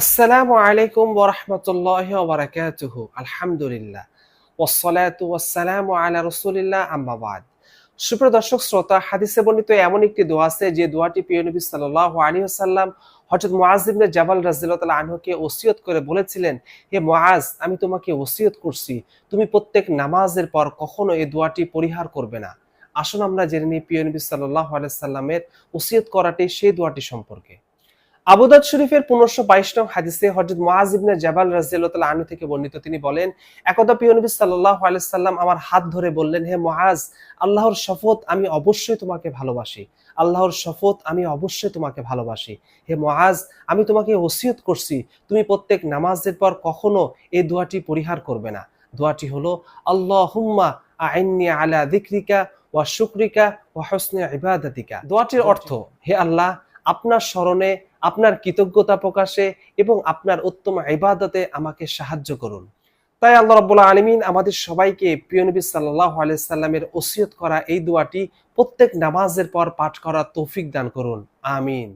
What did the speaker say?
আসসালামু আলাইকুম ওরহমতুল্লাহ ওবরাকাতুহ আলহামদুলিল্লাহ। ওসলাতু ওয়াসসালামু আলা রসুলিল্লাহ আম্মাবাদ সুপ্রিয় দর্শক, শ্রোতা, হাদিসে বর্ণিত এমন একটি দোয়া আছে, যে দোয়াটি প্রিয় নবী সাল্লাল্লাহু আলাইহি ওয়াসাল্লাম হযরত মুআজ ইবনে জাবাল তাআলা আনহুকে ওসিয়ত করে বলেছিলেন, হে মুআজ, আমি তোমাকে ওসিয়ত করছি। তুমি প্রত্যেক নামাজের পর কখনো এই দোয়াটি পরিহার করবে না। আসুন আমরা জেনে নিই প্রিয় নবী সাল্লাল্লাহু আলাইহি সাল্লামের ওসিয়ত করাটি সেই দোয়াটি সম্পর্কে। আবুদাদ শরীফের পনেরোশো বাইশ নং হাদিসে হজরত মুআজ ইবনে জাবাল রাজিয়াল্লাহ আনহু থেকে বর্ণিত। তিনি বলেন, একদা প্রিয় নবী সাল্লাল্লাহু আলাইহি আমার হাত ধরে বললেন, হে মহাজ আল্লাহর শপথ আমি অবশ্যই তোমাকে ভালোবাসি। আল্লাহর শপথ আমি অবশ্যই তোমাকে ভালোবাসি। হে মহাজ আমি তোমাকে ওসিয়ত করছি। তুমি প্রত্যেক নামাজের পর কখনো এই দোয়াটি পরিহার করবে না। দোয়াটি হলো, আল্লাহুম্মা আইন্নি আলা যিকরিকা ওয়া শুকরিকা ওয়া হুসনি ইবাদাতিকা। দোয়াটির অর্থ, হে আল্লাহ, আপনার স্মরণে আপনার কৃতজ্ঞতা প্রকাশে এবং আপনার উত্তম ইবাদতে আমাকে সাহায্য করুন। তাই আল্লাহ রাব্বুল আলমিন আমাদের সবাইকে প্রিয় নবী সাল্লাহ আলাইসাল্লামের ওসিয়ত করা এই দোয়াটি প্রত্যেক নামাজের পর পাঠ করা তৌফিক দান করুন। আমিন।